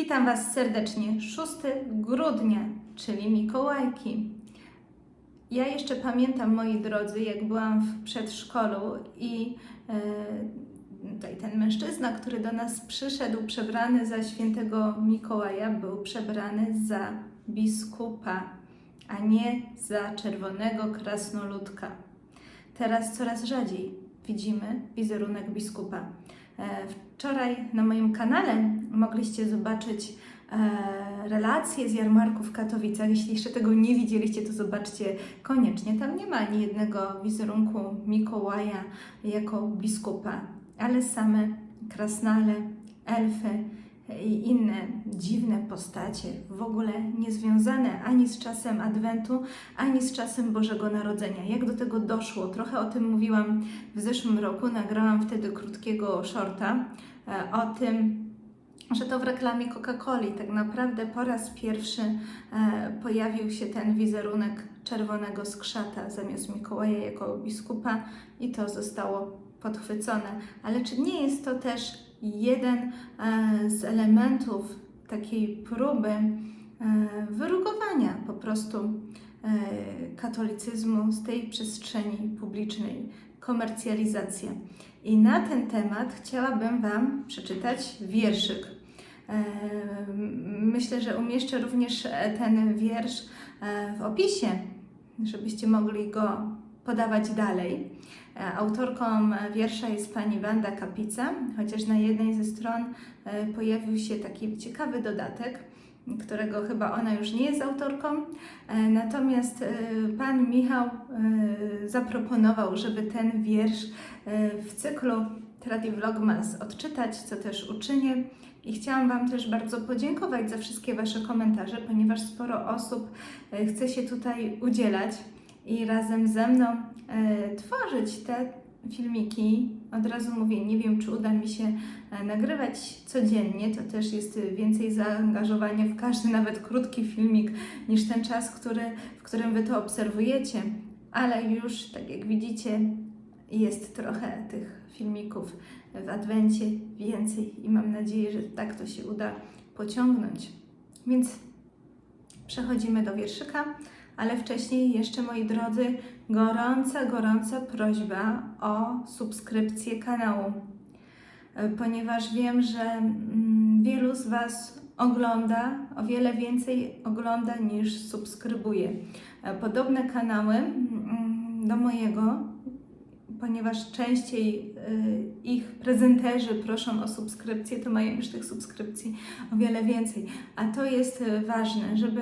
Witam Was serdecznie. 6 grudnia, czyli Mikołajki. Ja jeszcze pamiętam, moi drodzy, jak byłam w przedszkolu i tutaj ten mężczyzna, który do nas przyszedł, przebrany za świętego Mikołaja, był przebrany za biskupa, a nie za czerwonego krasnoludka. Teraz coraz rzadziej widzimy wizerunek biskupa. E, Wczoraj na moim kanale mogliście zobaczyć e, relacje z jarmarku w Katowicach. Jeśli jeszcze tego nie widzieliście, to zobaczcie koniecznie. Tam nie ma ani jednego wizerunku Mikołaja jako biskupa, ale same krasnale, elfy i inne dziwne postacie, w ogóle niezwiązane ani z czasem Adwentu, ani z czasem Bożego Narodzenia. Jak do tego doszło? Trochę o tym mówiłam w zeszłym roku. Nagrałam wtedy krótkiego shorta e, o tym, że to w reklamie Coca-Coli tak naprawdę po raz pierwszy e, pojawił się ten wizerunek czerwonego skrzata zamiast Mikołaja jako biskupa i to zostało podchwycone. Ale czy nie jest to też jeden e, z elementów takiej próby e, wyrugowania po prostu e, katolicyzmu z tej przestrzeni publicznej, komercjalizacja. I na ten temat chciałabym Wam przeczytać wierszyk. Myślę, że umieszczę również ten wiersz w opisie, żebyście mogli go podawać dalej. E, Autorką wiersza jest pani Wanda Kapica, chociaż na jednej ze stron e, pojawił się taki ciekawy dodatek, którego chyba ona już nie jest autorką. E, Natomiast pan Michał zaproponował, żeby ten wiersz w cyklu Tradi Vlogmas odczytać, co też uczynię. I chciałam Wam też bardzo podziękować za wszystkie Wasze komentarze, ponieważ sporo osób chce się tutaj udzielać i razem ze mną e, tworzyć te filmiki. Od razu mówię, nie wiem, czy uda mi się e, nagrywać codziennie. To też jest e, więcej zaangażowania w każdy, nawet krótki filmik, niż ten czas, który, w którym Wy to obserwujecie. Ale już, tak jak widzicie, jest trochę tych filmików w Adwencie więcej i mam nadzieję, że tak to się uda pociągnąć. Więc przechodzimy do wierszyka, ale wcześniej jeszcze, moi drodzy, gorąca, gorąca prośba o subskrypcję kanału, E, ponieważ wiem, że mm, wielu z Was ogląda, o wiele więcej ogląda niż subskrybuje. E, Podobne kanały mm, do mojego ponieważ częściej y, ich prezenterzy proszą o subskrypcję, to mają już tych subskrypcji o wiele więcej. A to jest ważne, żeby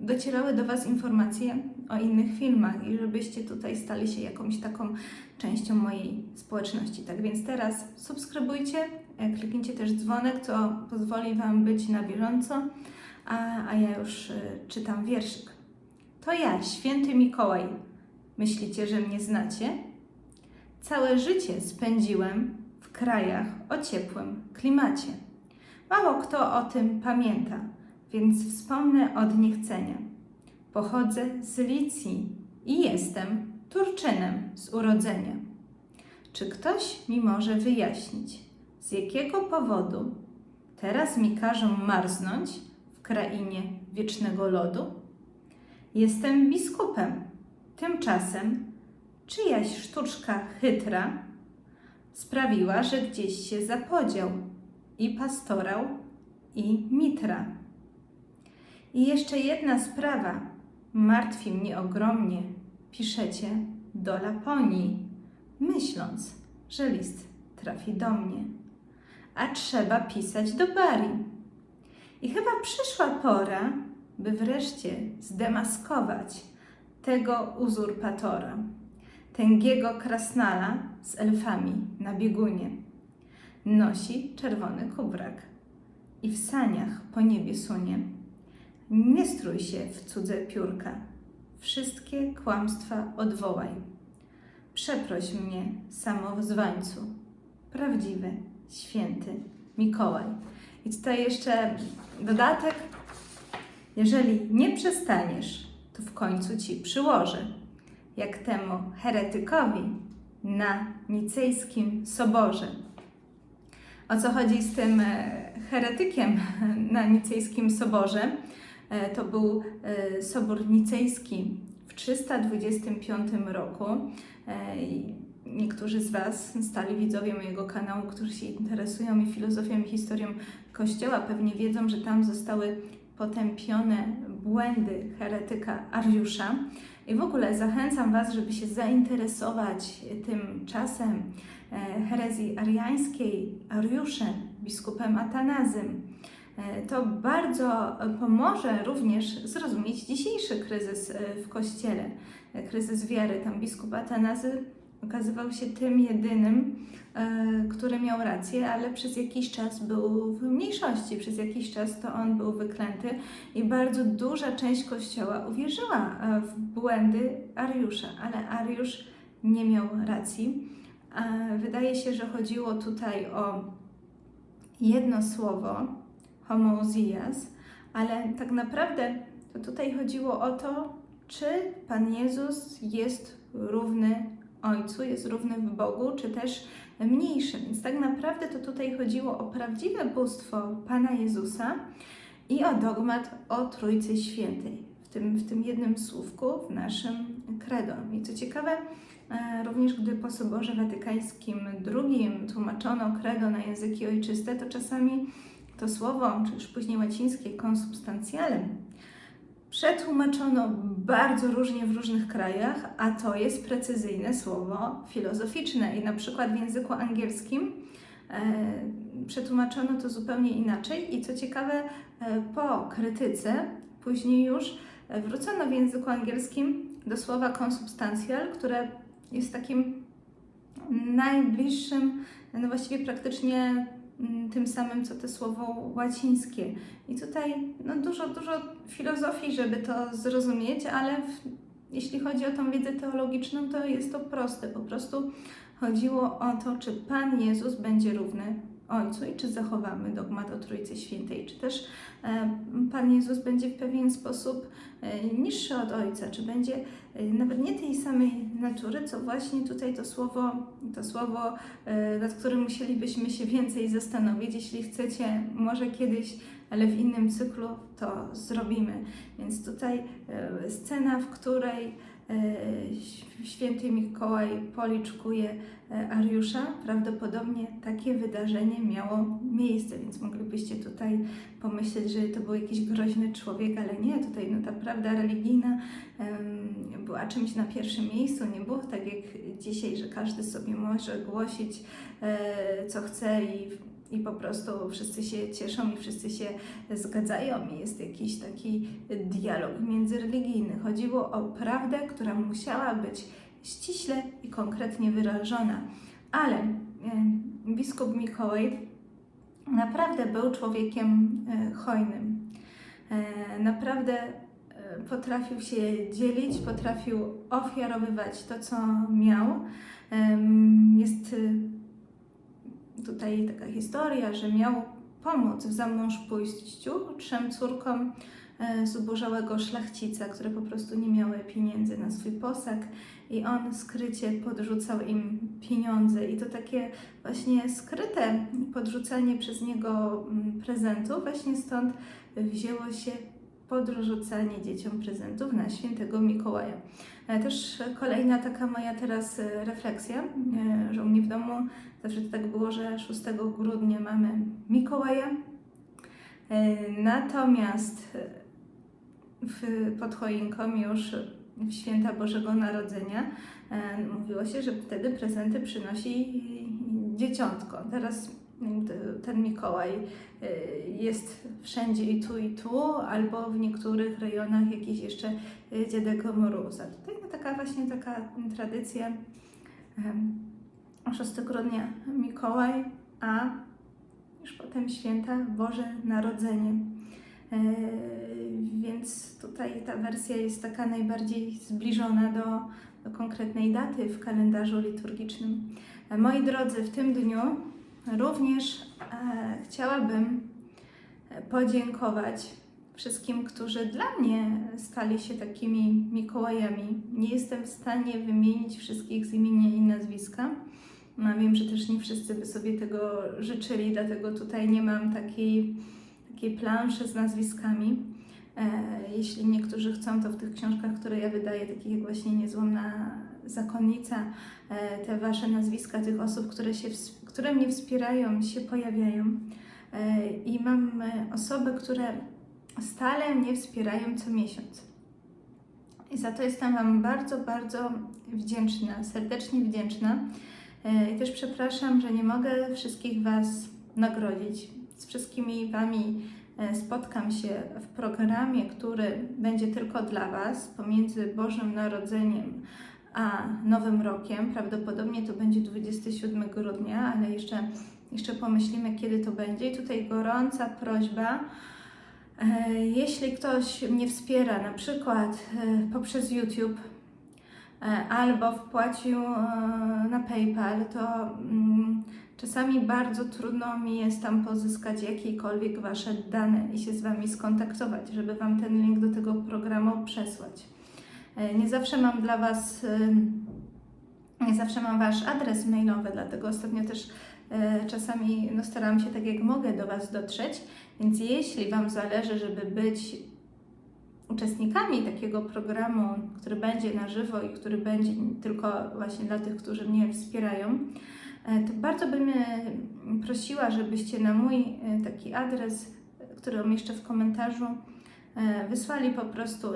docierały do Was informacje o innych filmach i żebyście tutaj stali się jakąś taką częścią mojej społeczności. Tak więc teraz subskrybujcie, kliknijcie też dzwonek, co pozwoli Wam być na bieżąco, a, a ja już y, czytam wierszyk. To ja, święty Mikołaj. Myślicie, że mnie znacie? Całe życie spędziłem w krajach o ciepłym klimacie. Mało kto o tym pamięta, więc wspomnę od niechcenia. Pochodzę z Licji i jestem Turczynem z urodzenia. Czy ktoś mi może wyjaśnić, z jakiego powodu teraz mi każą marznąć w krainie wiecznego lodu? Jestem biskupem, tymczasem czyjaś sztuczka chytra sprawiła, że gdzieś się zapodział i pastorał, i mitra. I jeszcze jedna sprawa martwi mnie ogromnie. Piszecie do Laponii, myśląc, że list trafi do mnie. A trzeba pisać do Bari. I chyba przyszła pora, by wreszcie zdemaskować tego uzurpatora tęgiego krasnala z elfami na biegunie. Nosi czerwony kubrak i w saniach po niebie sunie. Nie strój się w cudze piórka, wszystkie kłamstwa odwołaj. Przeproś mnie, samozwańcu, prawdziwy, święty Mikołaj. I tutaj jeszcze dodatek. Jeżeli nie przestaniesz, to w końcu ci przyłożę jak temu heretykowi na nicejskim soborze. O co chodzi z tym e, heretykiem na nicejskim soborze. E, To był e, sobór nicejski w 325 roku. E, Niektórzy z Was, stali widzowie mojego kanału, którzy się interesują i filozofią, i historią Kościoła, pewnie wiedzą, że tam zostały potępione błędy heretyka Ariusza. I w ogóle zachęcam Was, żeby się zainteresować tym czasem herezji ariańskiej, Ariuszem, biskupem Atanazym. E, To bardzo pomoże również zrozumieć dzisiejszy kryzys e, w Kościele, e, kryzys wiary. Tam biskup Atanazy okazywał się tym jedynym, e, który miał rację, ale przez jakiś czas był w mniejszości, przez jakiś czas to on był wyklęty i bardzo duża część Kościoła uwierzyła e, w błędy Ariusza, ale Ariusz nie miał racji. E, Wydaje się, że chodziło tutaj o jedno słowo, homoousias, ale tak naprawdę to tutaj chodziło o to, czy Pan Jezus jest równy Ojcu, jest równy w Bogu, czy też mniejszy. Więc tak naprawdę to tutaj chodziło o prawdziwe bóstwo Pana Jezusa i o dogmat o Trójcy Świętej. W tym, w tym jednym słówku, w naszym credo. I co ciekawe, e, również gdy po Soborze Watykańskim II tłumaczono credo na języki ojczyste, to czasami to słowo, czy już później łacińskie consubstantialem, przetłumaczono bardzo różnie w różnych krajach, a to jest precyzyjne słowo filozoficzne. I na przykład w języku angielskim e, przetłumaczono to zupełnie inaczej. I co ciekawe, e, po krytyce później już e, wrócono w języku angielskim do słowa consubstantial, które jest takim najbliższym, no właściwie praktycznie tym samym, co to słowo łacińskie. I tutaj no, dużo, dużo filozofii, żeby to zrozumieć, ale w, jeśli chodzi o tą wiedzę teologiczną, to jest to proste. Po prostu chodziło o to, czy Pan Jezus będzie równy Ojcu i czy zachowamy dogmat o Trójcy Świętej, czy też e, Pan Jezus będzie w pewien sposób e, niższy od Ojca, czy będzie e, nawet nie tej samej natury, co właśnie tutaj to słowo, to słowo, nad którym musielibyśmy się więcej zastanowić. Jeśli chcecie, może kiedyś, ale w innym cyklu to zrobimy. Więc tutaj e, scena, w której e, święty Mikołaj policzkuje e, Ariusza, prawdopodobnie takie wydarzenie miało miejsce, więc moglibyście tutaj pomyśleć, że to był jakiś groźny człowiek, ale nie, tutaj no, ta prawda religijna była czymś na pierwszym miejscu, nie było tak jak dzisiaj, że każdy sobie może głosić co chce i i po prostu wszyscy się cieszą i wszyscy się zgadzają i jest jakiś taki dialog międzyreligijny. Chodziło o prawdę, która musiała być ściśle i konkretnie wyrażona. Ale biskup Mikołaj naprawdę był człowiekiem e, hojnym. E, Naprawdę e, potrafił się dzielić, potrafił ofiarowywać to, co miał. Jest tutaj taka historia, że miał pomóc w zamąż pójściu trzem córkom e, zubożałego szlachcica, które po prostu nie miały pieniędzy na swój posag i on skrycie podrzucał im pieniądze. I to takie właśnie skryte podrzucanie przez niego mm, prezentów, właśnie stąd wzięło się podrzucanie dzieciom prezentów na świętego Mikołaja. E, Też kolejna taka moja teraz e, refleksja, e, że u mnie w domu zawsze to tak było, że 6 grudnia mamy Mikołaja, natomiast pod choinką już w święta Bożego Narodzenia mówiło się, że wtedy prezenty przynosi dzieciątko. Teraz ten Mikołaj e, jest wszędzie i tu i tu, albo w niektórych rejonach jakiś jeszcze e, dziadek Moruza. Tutaj taka właśnie taka tradycja em, 6 grudnia Mikołaj, a już potem święta Boże Narodzenie. E, Więc tutaj ta wersja jest taka najbardziej zbliżona do, do konkretnej daty w kalendarzu liturgicznym. E, Moi drodzy, w tym dniu również e, chciałabym e, podziękować wszystkim, którzy dla mnie stali się takimi Mikołajami. Nie jestem w stanie wymienić wszystkich z imienia i nazwiska, No, wiem, że też nie wszyscy by sobie tego życzyli, dlatego tutaj nie mam takiej, takiej planszy z nazwiskami. E, jeśli niektórzy chcą, to w tych książkach, które ja wydaję, takich jak właśnie Niezłomna Zakonnica, e, te Wasze nazwiska tych osób, które, się, ws- które mnie wspierają, się pojawiają. E, I mam e, osoby, które stale mnie wspierają co miesiąc. I za to jestem Wam bardzo, bardzo wdzięczna, serdecznie wdzięczna. E, I też przepraszam, że nie mogę wszystkich Was nagrodzić. Z wszystkimi Wami spotkam się w programie, który będzie tylko dla Was pomiędzy Bożym Narodzeniem a Nowym Rokiem. Prawdopodobnie to będzie 27 grudnia, ale jeszcze, jeszcze pomyślimy, kiedy to będzie. I tutaj gorąca prośba. E, Jeśli ktoś mnie wspiera, na przykład e, poprzez YouTube e, albo wpłacił na PayPal, to mm, czasami bardzo trudno mi jest tam pozyskać jakiekolwiek Wasze dane i się z Wami skontaktować, żeby Wam ten link do tego programu przesłać. E, Nie zawsze mam dla Was, e, nie zawsze mam Wasz adres mailowy, dlatego ostatnio też e, czasami no, staram się tak jak mogę do Was dotrzeć. Więc jeśli Wam zależy, żeby być uczestnikami takiego programu, który będzie na żywo i który będzie tylko właśnie dla tych, którzy mnie wspierają, to bardzo bym prosiła, żebyście na mój taki adres, który umieszczę w komentarzu, wysłali po prostu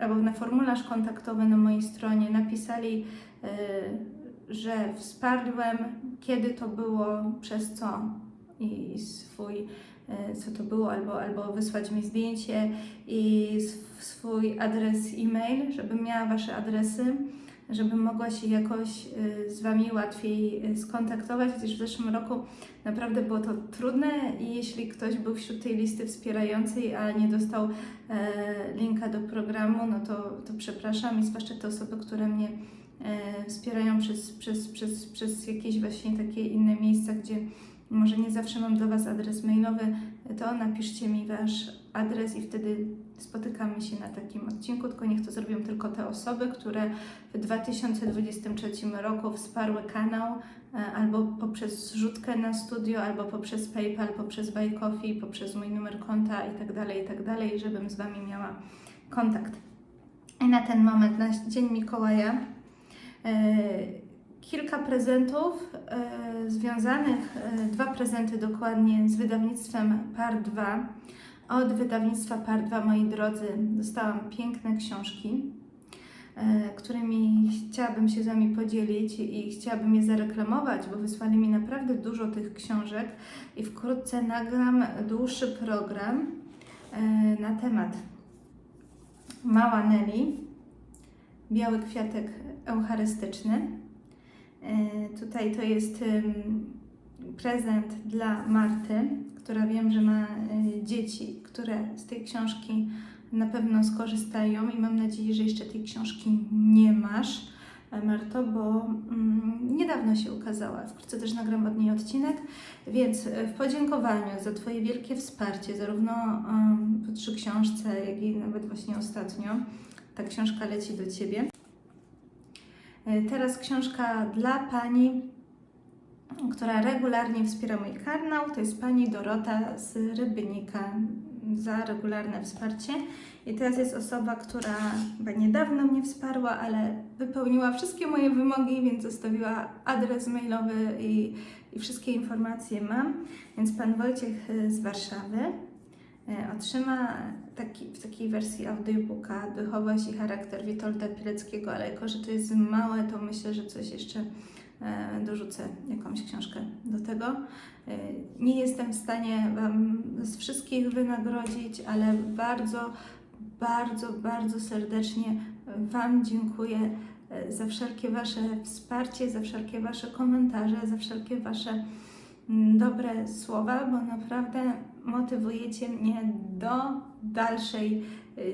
albo na formularz kontaktowy na mojej stronie. Napisali, e, że wsparłem, kiedy to było, przez co i swój e, co to było, albo, albo wysłać mi zdjęcie i sw- swój adres e-mail, żebym miała Wasze adresy, żebym mogła się jakoś e, z Wami łatwiej e, skontaktować, gdyż w zeszłym roku naprawdę było to trudne i jeśli ktoś był wśród tej listy wspierającej, a nie dostał e, linka do programu, no to, to przepraszam i zwłaszcza te osoby, które mnie e, wspierają przez, przez, przez, przez jakieś właśnie takie inne miejsca, gdzie może nie zawsze mam do Was adres mailowy, to napiszcie mi Wasz adres i wtedy spotykamy się na takim odcinku, tylko niech to zrobią tylko te osoby, które w 2023 roku wsparły kanał e, albo poprzez zrzutkę na studio, albo poprzez PayPal, poprzez Buy Coffee, poprzez mój numer konta i tak dalej, i tak żebym z Wami miała kontakt. I na ten moment, na Dzień Mikołaja, e, kilka prezentów e, związanych, dwa prezenty dokładnie z wydawnictwem Par 2. Od wydawnictwa Par 2, moi drodzy, dostałam piękne książki, e, którymi chciałabym się z Wami podzielić i chciałabym je zareklamować, bo wysłali mi naprawdę dużo tych książek i wkrótce nagram dłuższy program e, na temat Mała Nelly, biały kwiatek eucharystyczny. E, Tutaj to jest prezent dla Marty, która wiem, że ma e, dzieci, które z tej książki na pewno skorzystają i mam nadzieję, że jeszcze tej książki nie masz, e, Marto, bo mm, niedawno się ukazała. Wkrótce też nagram od niej odcinek, więc e, w podziękowaniu za Twoje wielkie wsparcie, zarówno po trzy książce, jak i nawet właśnie ostatnio, ta książka leci do Ciebie. E, Teraz książka dla Pani, która regularnie wspiera mój kanał. To jest Pani Dorota z Rybnika za regularne wsparcie. I teraz jest osoba, która chyba niedawno mnie wsparła, ale wypełniła wszystkie moje wymogi, więc zostawiła adres mailowy i, i wszystkie informacje mam. Więc Pan Wojciech z Warszawy e, otrzyma taki, w takiej wersji audiobooka Duchowość i charakter Witolda Pileckiego, ale jako, że to jest małe, to myślę, że coś jeszcze dorzucę, jakąś książkę do tego. E, Nie jestem w stanie Wam z wszystkich wynagrodzić, ale bardzo, bardzo, bardzo serdecznie Wam dziękuję e, za wszelkie Wasze wsparcie, za wszelkie Wasze komentarze, za wszelkie Wasze mm, dobre słowa, bo naprawdę motywujecie mnie do dalszej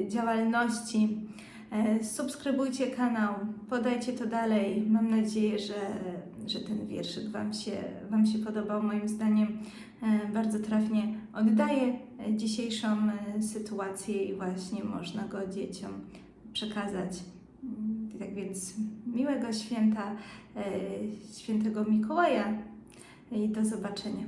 działalności. E, Subskrybujcie kanał, podajcie to dalej. Mam nadzieję, że, że ten wierszyk Wam się, Wam się podobał. Moim zdaniem e, bardzo trafnie oddaje e, dzisiejszą sytuację i właśnie można go dzieciom przekazać. Mm, Tak więc miłego święta świętego Mikołaja i do zobaczenia.